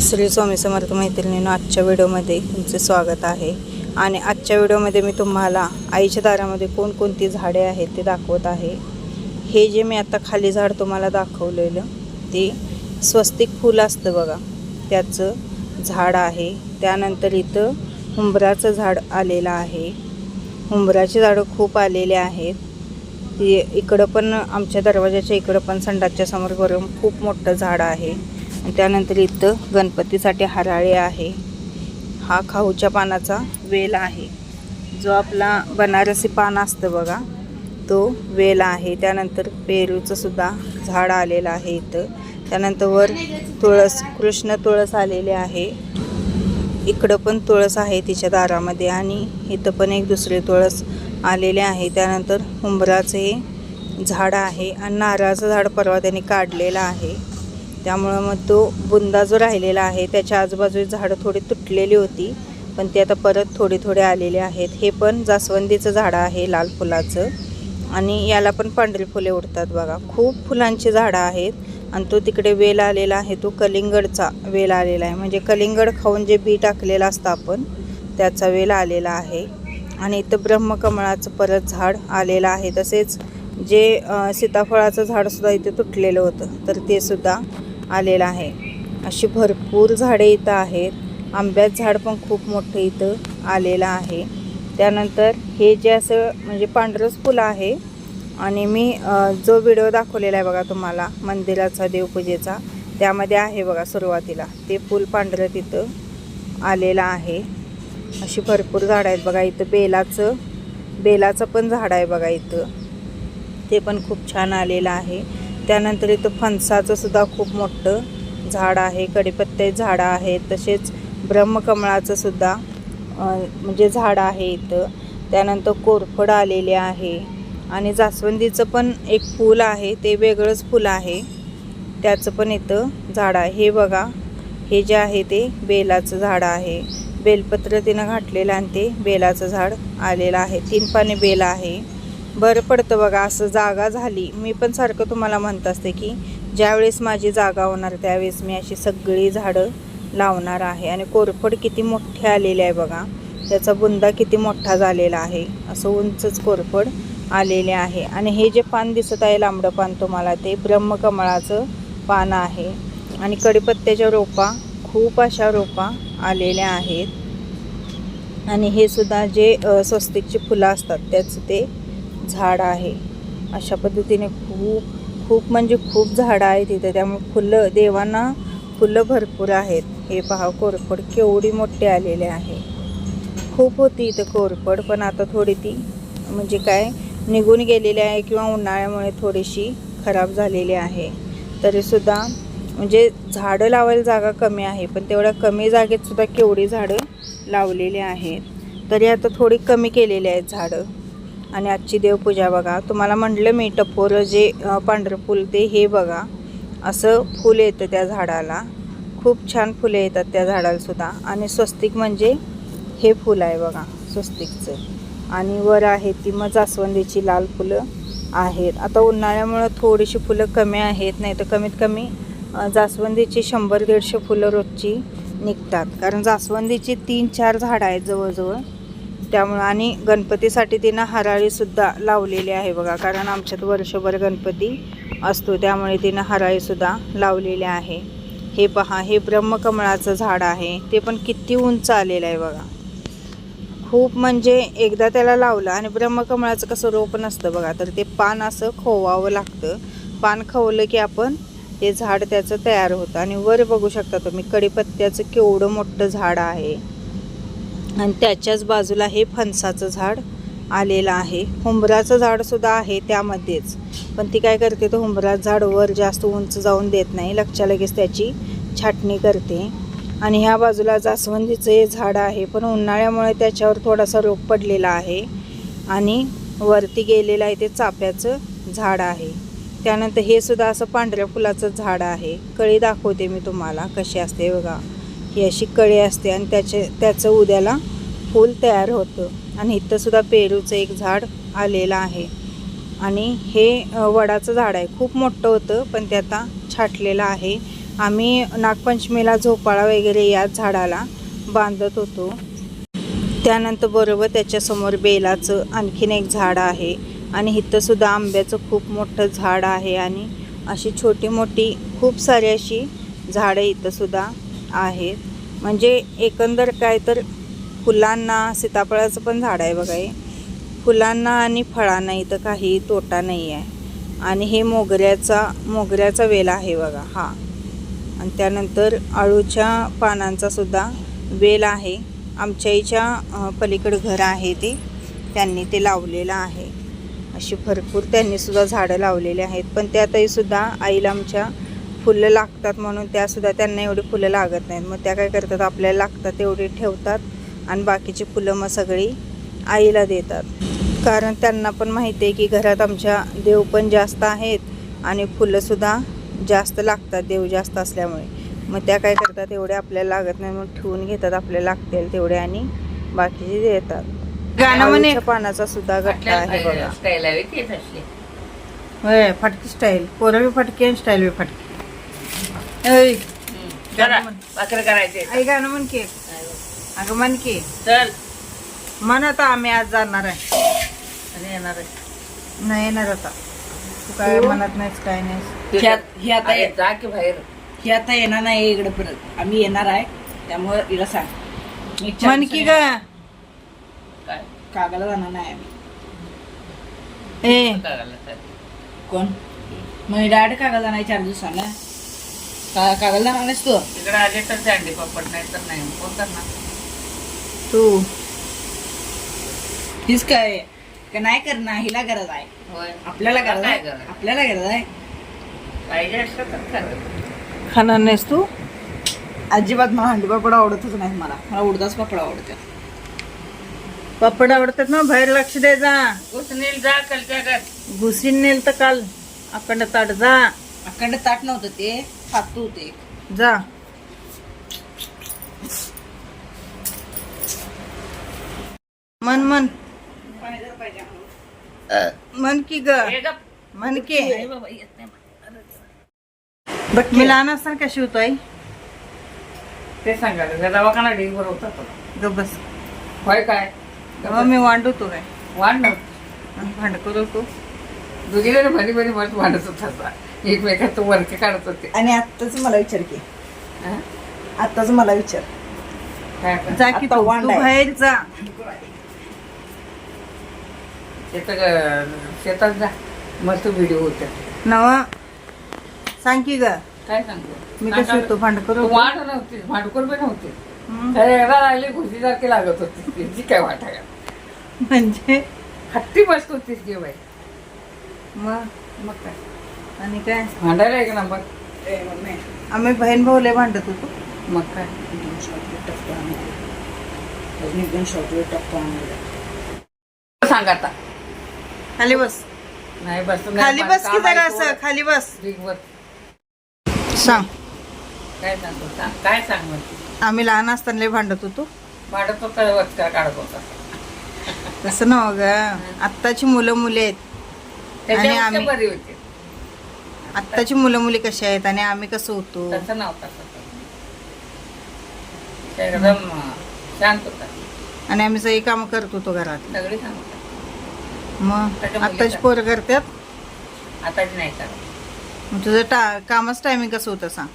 श्री स्वामी समर्थ मैत्रिणीनं आजच्या व्हिडिओमध्ये तुमचे स्वागत आहे. आणि आजच्या व्हिडिओमध्ये मी तुम्हाला आईच्या दारामध्ये कोणकोणती झाडे आहेत ते दाखवत आहे. हे जे मी आता खाली झाड तुम्हाला दाखवलेलं ते स्वस्तिक फूल असतं बघा. त्याचं झाड आहे. त्यानंतर इथं हुंबराचं झाड आलेलं आहे. हुंबराची झाडं खूप आलेले आहेत. ती इकडं पण आमच्या दरवाजाच्या इकडं पण संडासच्या समोर बरं खूप मोठं झाड आहे. त्यानंतर इथं गणपतीसाठी हराळे आहे. हा खाऊच्या पानाचा वेल आहे. जो आपला बनारसी पान असतं बघा तो वेल आहे. त्यानंतर पेरूचं सुद्धा झाड आलेलं आहे इथं. त्यानंतर वर तुळस कृष्ण तुळस आलेले आहे. इकडं पण तुळस आहे तिच्या दारामध्ये आणि इथं पण एक दुसरे तुळस आलेले आहे. त्यानंतर हुंबराचे झाड आहे आणि नारळाचं झाड परवा त्यांनी काढलेलं आहे. त्यामुळं मग तो बुंदा जो राहिलेला आहे त्याच्या आजूबाजूची झाडं थोडी तुटलेली होती. पण ते आता परत थोडे थोडे आलेले आहेत. हे पण जास्वंदीचं झाडं आहे लाल फुलाचं. आणि याला पण पांढरी फुले उडतात बघा. खूप फुलांची झाडं आहेत. आणि तो तिकडे वेल आलेला आहे. तो कलिंगडचा वेल आलेला आहे. म्हणजे कलिंगड खाऊन जे बी टाकलेलं असतं आपण त्याचा वेल आलेला आहे. आणि इथं ब्रह्मकमळाचं परत झाड आलेलं आहे. तसेच जे सीताफळाचं झाडसुद्धा इथे तुटलेलं होतं. तर ते सुद्धा आलेलं आहे. अशी भरपूर झाडे इथं आहेत. आंब्याचं झाड पण खूप मोठं इथं आलेलं आहे. त्यानंतर हे जे असं म्हणजे पांढरंच फुलं आहे. आणि मी जो व्हिडिओ दाखवलेला आहे बघा तुम्हाला मंदिराचा देवपूजेचा त्यामध्ये आहे बघा सुरुवातीला. ते फूल पांढरं तिथं आलेलं आहे. अशी भरपूर झाडं आहेत बघा. इथं बेलाचं बेलाचं पण झाड आहे बघा इथं. ते पण खूप छान आलेलं आहे. त्यानंतर इथं फणसाचं सुद्धा खूप मोठं झाड आहे कडीपत्ते झाडं आहेत तसेच ब्रह्मकमळाचं सुद्धा म्हणजे झाड आहे इथं. त्यानंतर कोरफड आलेले आहे आणि जास्वंदीचं पण एक फूल आहे ते वेगळंच फूल आहे. त्याचं पण इथं झाड आहे. हे बघा हे जे आहे ते बेलाचं झाड आहे. बेलपत्र तिनं घातलेलं आणि ते बेलाचं झाड आलेलं आहे. तीन पाने बेल आहे. बरं पडतं बघा असं जागा झाली. मी पण सारखं तुम्हाला म्हणत असते की ज्यावेळेस माझी जागा होणार त्यावेळेस मी अशी सगळी झाडं लावणार आहे. आणि कोरफड किती मोठे आलेले आहे बघा. त्याचा बुंदा किती मोठा झालेला आहे. असं उंचच कोरफड आलेले आहे. आणि हे जे पान दिसत आहे लांबडं पान तुम्हाला ते ब्रह्मकमळाचं पान आहे. आणि कडीपत्त्याच्या रोपा खूप अशा रोपा आलेल्या आहेत. आणि हे सुद्धा जे स्वस्तिकची फुलं असतात त्याचं ते झाड आहे. अशा पद्धतीने खूप खूप म्हणजे खूप झाडं आहेत तिथे. त्यामुळे फुलं देवांना फुलं भरपूर आहेत. हे पहा कोरफड केवढी मोठी आलेले आहे. खूप होती इथं कोरफड पण आता थोडी ती म्हणजे काय निघून गेलेली आहे किंवा उन्हाळ्यामुळे थोडीशी खराब झालेली आहे. तरीसुद्धा म्हणजे झाडं लावायला जागा कमी आहे पण तेवढ्या कमी जागेतसुद्धा केवढी झाडं लावलेली आहेत. तरी आता थोडी कमी केलेली आहेत झाडं. आणि आजची देवपूजा बघा. तुम्हाला म्हटलं मी टपोरं जे पांढरं फूल ते हे बघा. असं फुलं येतं त्या झाडाला. खूप छान फुले येतात त्या झाडालासुद्धा आणि स्वस्तिक म्हणजे हे फुलं आहे बघा स्वस्तिकचं. आणि वर आहे ती मग जास्वंदीची लाल फुलं आहेत. आता उन्हाळ्यामुळं थोडीशी फुलं कमी आहेत नाही तर कमीत कमी जास्वंदीची शंभर दीडशे फुलं रोजची निघतात. कारण जास्वंदीची तीन चार झाडं आहेत जवळजवळ. त्यामुळं आणि गणपतीसाठी तिनं हराळीसुद्धा लावलेली आहे बघा कारण आमच्यात वर्षभर गणपती असतो त्यामुळे तिनं हराळीसुद्धा लावलेली आहे. हे पहा हे ब्रह्मकमळाचं झाड आहे ते पण किती उंच आलेलं आहे बघा. खूप म्हणजे एकदा त्याला लावलं आणि ब्रह्मकमळाचं कसं रोप नसतं बघा तर ते पान असं खोवावं लागतं. पान खवलं की आपण ते झाड त्याचं तयार होतं. आणि वर बघू शकता तुम्ही कडीपत्त्याचं केवढं मोठं झाड आहे. आणि त्याच्याच बाजूला हे फणसाचं झाड आलेलं आहे. हुंबराचं झाडसुद्धा आहे त्यामध्येच. पण ती काय करते तर हुंबराचं झाड वर जास्त उंच जाऊन देत नाही. लक्षा लगेच त्याची छाटणी करते. आणि ह्या बाजूला जास्वंदीचं हे झाड आहे पण उन्हाळ्यामुळे त्याच्यावर थोडासा रोग पडलेला आहे. आणि वरती गेलेलं आहे ते चाफ्याचं झाड आहे. त्यानंतर हे सुद्धा असं पांढऱ्या फुलाचं झाड आहे. कळी दाखवते मी तुम्हाला कशी असते बघा. ही अशी कळी असते आणि त्याचे त्याचं उद्याला फूल तयार होतं. आणि इथंसुद्धा पेरूचं एक झाड आलेलं आहे. आणि हे वडाचं झाड आहे. खूप मोठं होतं पण ते आता छाटलेलं आहे. आम्ही नागपंचमीला झोपाळा वगैरे याच झाडाला बांधत होतो. त्यानंतर बरोबर त्याच्यासमोर बेलाचं आणखीन एक झाड आहे. आणि इथंसुद्धा आंब्याचं खूप मोठं झाड आहे. आणि अशी छोटी मोठी खूप सारी अशी झाडं इथंसुद्धा आहेत म्हणजे एकंदर काय तर फुलांना सीताफळाचं पण झाड आहे बघा हे. फुलांना आणि फळांना इथं काही तोटा नाही आहे आणि हे मोगऱ्याचा मोगऱ्याचा वेल आहे बघा हा. आणि त्यानंतर अळूच्या पानांचा सुद्धा वेल आहे. आमच्या आईच्या पलीकडं घर आहे ते. त्यांनी ते लावलेलं आहे. अशी भरपूर त्यांनीसुद्धा झाडं लावलेली आहेत. पण त्यातही सुद्धा आईला आमच्या फुलं लागतात म्हणून त्यासुद्धा त्यांना एवढी फुलं लागत नाहीत. मग त्या काय करतात आपल्याला लागतात तेवढी ठेवतात आणि बाकीची फुलं मग सगळी आईला देतात. कारण त्यांना पण माहिती आहे की घरात आमच्या देव पण जास्त आहेत आणि फुलंसुद्धा जास्त लागतात देव जास्त असल्यामुळे. मग त्या काय करतात एवढे आपल्याला लागत नाही मग ठेवून घेतात आपल्याला लागतील तेवढे आणि बाकीचे देतात. गाणं म्हणे. पानाचा सुद्धा गट्टा आहे बघा. फटकी? स्टाईल बी फटकी आणि स्टाईल बी फटकी. भाकर करायचे. आई गाणं म्हण की. अगं म्हण की. चल. म्हण आता आम्ही आज जाणार आहे. येणार आहे. नाही येणार आता. तू काय म्हणत नाहीस काय नाही हे आता अरे ये- जा की बाहेर. हे आता येणार नाही इकडे परत. आम्ही येणार आहे. त्यामुळे हिला सांग. मी म्हण की ग. काय? कागाला जाणार नाही आम्ही. ए. कोण? मग डायरेक्ट कागाला जाणार आहे चार दिवसाला का कागाला जाणार नाहीस तू? तिकडे आले तर चांडी पापड नाही तर नाही. कोण करणार? तू. हीच काय? का नाही करणार? हिला गरज आहे. होय. आपल्याला गरज काय आहे गरज? आपल्याला गरज आहे. पाहिजे असलं तर कर. खाणार नाहीस तू? अजिबात मला हंडी पापड आवडतच नाही मला. मला उडदाच पापड आवडते. पापड आवडतात ना? बाहेर लक्ष दे जा. उसनील जा कलच्या घर घुसीन नेल तर काल. अखंड ताट जा. अखंड ताट नव्हतं ते. फातू होते जा. मन मन. मन की ग. हे. मन की. बघ मी लहान असताना कशी होतो आई? ते सांगायला दवाखाना ढीगभर होता ग बस. होय काय? तेव्हा मी वांड होतो काय? वाढ नव्हतं भांडकर होतो दुसरीकडे भरी भरी मत वाढत होता. एकमेकात वरके काढत होते. आणि आत्ताच मला विचार की. हं? आत्ताच मला विचार. काय कर? जा की आता तू. वांड तू आहे. बाहेर जा. शेतात शेतात जा. मस्त व्हिडिओ होते. नव सांग की ग. काय सांगतो मी कशी होतो? भांडकर होतो? वाट नव्हती. भांडकोर बी नव्हती. अरे एकदा लागली घुशीसारखी लागत होती. ती काय वाटा का म्हणजे? हत्ती बसत होतीस की बाई. मग? मग काय? आणि काय? भांडायला एक नंबर? आम्ही बहीण भाऊले भांडत होतो. मग काय? दोन दोन. सांग आता. खाली बस. नाही बस खाली बस की जरा असं खाली बस. सांग. काय सांगतो सांग. काय सांग आम्ही लहान असताना भांडत होतो. भांडत होता काढत होता? तसं नव ग. आत्ताची मुलं मुली आहेत. त्याच्यापेक्षा आम्ही- बरी होती. आत्ताची मुलं मुली कशी आहेत आणि आम्ही कसं होतो? तसं नव्हता तसं. ते एकदम शांत होता. आणि आम्ही सगळी कामं करत होतो घरात. सगळी सांगता मग त्याच्या मुली आत्ताची काय? पोरं करतात? आताच नाही करत. मग तुझं टा कामाचं टायमिंग कसं होतं सांग.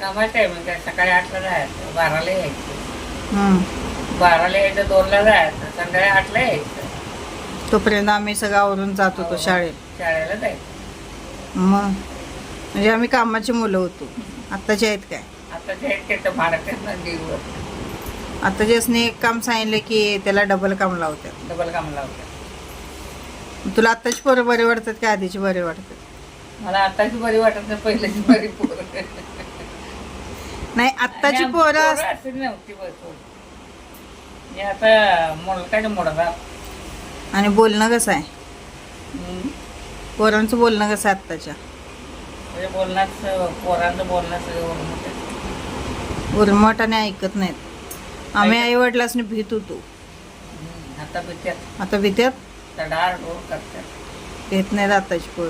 कामाचं टायमिंग काय? सकाळी आठला जायचं बाराला यायचं. हम्म. बाराला यायचं दोनला जायचं संध्याकाळी आठला यायचं. तोपर्यंत आम्ही सगळं आवरून जात होतो शाळेत. शाळेला जायचं. मग म्हणजे आम्ही कामाची मुलं होतो. आत्ताचे आहेत काय? आता जे आता ज्यासने एक काम सांगितलं की त्याला डबल काम लावतात. डबल काम लावतात. तुला आत्ताची पोरं बरे वाटतात का आधीची बरे वाटतात? मला आताची बरी वाटत नाही पहिल्याची बरी पोरं. नाही आत्ताची पोरं अशी नव्हती बसून हे आता मुलकाच्या आणि बोलणं कसं आहे? हम्म. पोरांचं बोलणं कसं आत्ताच्या? म्हणजे बोलण्यात पोरांचं बोलणं सगळं उरमट आणि ऐकत नाहीत. आम्ही आई वडिलांनी भीत होतो. आता आता भीत्यात? तडार डोर करतात. भीत नाहीत आताची पोर.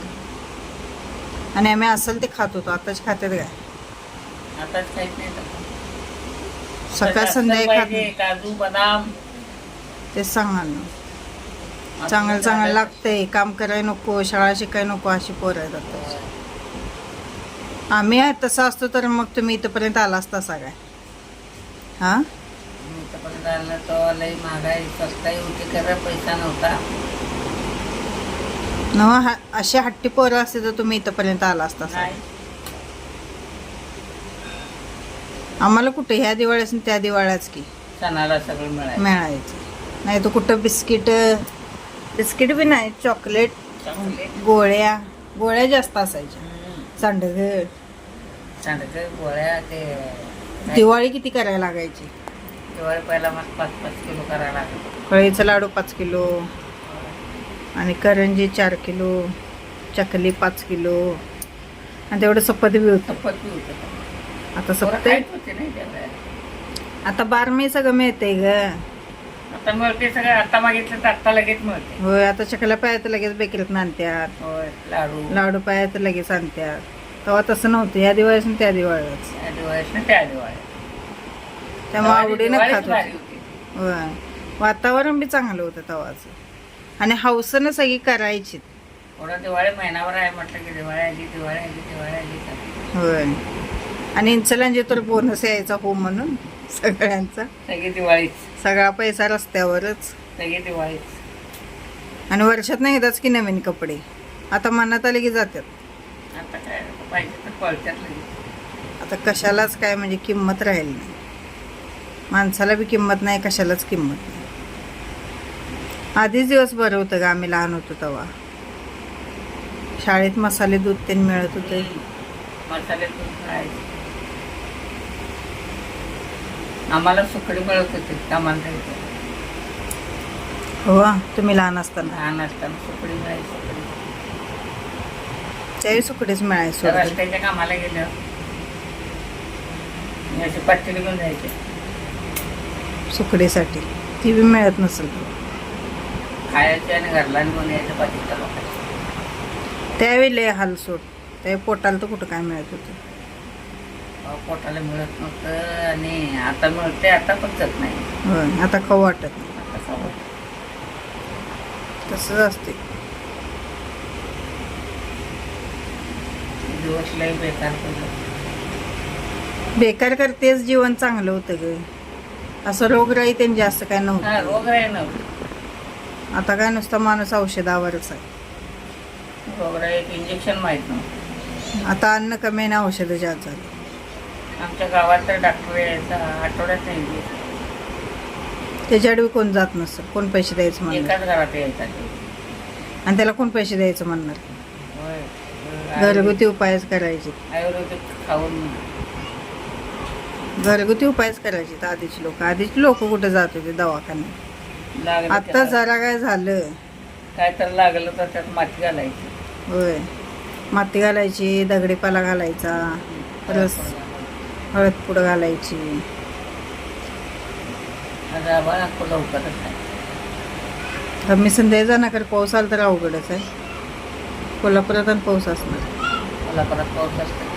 आणि आम्ही असेल ते खात होतो. आताच खात्यात काय? आताच नाही. सकाळ संध्याकाळी काजू बदाम. तेच सांगाल ना. चांगलं चांगलं. लागतंय काम करायला नको शाळा शिकायला नको अशी पोरं आहेत आम्ही आहे तसं असतो तर मग तुम्ही इथंपर्यंत आला असता काय? हां? इथपर्यंत आलं तर लई महागाई स्वस्ताही होती खरं पैसा नव्हता. नव हा अशी हट्टी पोरं असते तर तुम्ही इथंपर्यंत आला असता आम्हाला कुठे ह्या दिवाळीस आणि त्या दिवाळ्याच की. सणाला सगळं मिळायचं. मिळायचं. नाही तर कुठं बिस्किट बिस्किट बी नाही चॉकलेट गोळ्या गोळ्या जास्त असायच्या. सांडग. सांडगं गोळ्या ते दिवाळी किती करायला लागायची? दिवाळी पहिला मग पाच पाच किलो करायला लागलं. कळीचं लाडू पाच किलो. आणि करंजी चार किलो. चकली पाच किलो. आणि तेवढं सपत बी होतं. आता सपते आता बारमी सगळं मिळतंय ग. आता मिळते सगळं आता मागितलं तर आता लगेच मिळते. होय आता चकल्या पाया तर लगेच बेकरीत आणत्यात. होय लाडू. लाडू पाया तर लगेच आणत्यात. तेव्हा तसं नव्हतं या दिवाळीस आणि त्या दिवाळीच त्या दिवाळीस ना त्या दिवाळी. त्यामुळे आवडीनं खात होते. होय. वातावरण बी चांगलं होतं तेव्हाचं. आणि हौसनं सगळी करायची थोडं दिवाळी महिनाभर आहे म्हटलं की दिवाळी आली दिवाळी आली दिवाळी आली. होय. आणि इन्सुलांचे तर बोनस यायचा हो म्हणून सगळ्यांचा. सगळी दिवाळीच सगळा पैसा रस्त्यावरच. सगळी दिवाळीच आणि वर्षात नाही येताच की नवीन कपडे. आता मनात आले की जातात. आता काय पाहिजे तर कळत्यात लगेच. आता कशालाच काय म्हणजे किंमत राहील नाही. माणसाला बी किंमत नाही कशालाच किंमत नाही. आधीच दिवस बरं होतं का आम्ही लहान होतो तेव्हा. शाळेत मसाले दूध ते मिळत होते. मसाले दूध खायचे. आम्हाला सुकडी मिळत होती कामाला जायचं हो तुम्ही लहान असताना. लहान असताना सुकडी मिळायची सुकडी त्यावेळी सुकडेच मिळायचे. रस्त्याच्या कामाला गेलं मी अशी पट्टी घेऊन जायचे. सुकडीसाठी ती बी मिळत नसेल खायचे आणि घरला निघून यायचं पाठीच्या लोकांच्या त्यावेळी लय हाल सोड त्या पोटाला तर कुठं काय मिळत होतं? पोटाला मिळत नव्हतं आणि आता मिळते आता पण जात नाही. होय आता खाऊ वाटत नाही. आता खावं. तसंच असते दिवस लय बेकार केलं बेकार करतेच जीवन चांगलं होतं ग. असं रोगराई त्यांनी जास्त काय हा नव्हतं. रोग आहे ना आता काय नुसतं माणूस औषधावरच आहे. रोगरा एक इंजेक्शन माहीत नव्हतं. आता अन्न कमी आणि औषधं जास्त झाली. आमच्या गावात तर डॉक्टर यायचा आठवड्यात नाही त्याच्याकडे कोण जात नसतं कोण पैसे द्यायचं म्हणणार? एकाच घरात यायचा ते. आणि त्याला कोण पैसे द्यायचं म्हणणार? होय घरगुती उपायच करायचे. आयुर्वेदिक खाऊन. घरगुती उपायच करायचे तर आधीची लोक. आधीची लोक कुठे जात होते दवाखान्यात? लागलं आता त्याला. जरा काय झालं? काय तर लागलं तर त्यात माती घालायची. होय. माती घालायची दगडीपाला घालायचा रस. हळद पुडं घालायची. कमी संध्या जाणार पाऊस आला तर अवघडच आहे. कोल्हापुरात आणि पाऊस असणार. मला परत पाऊस असतं नाही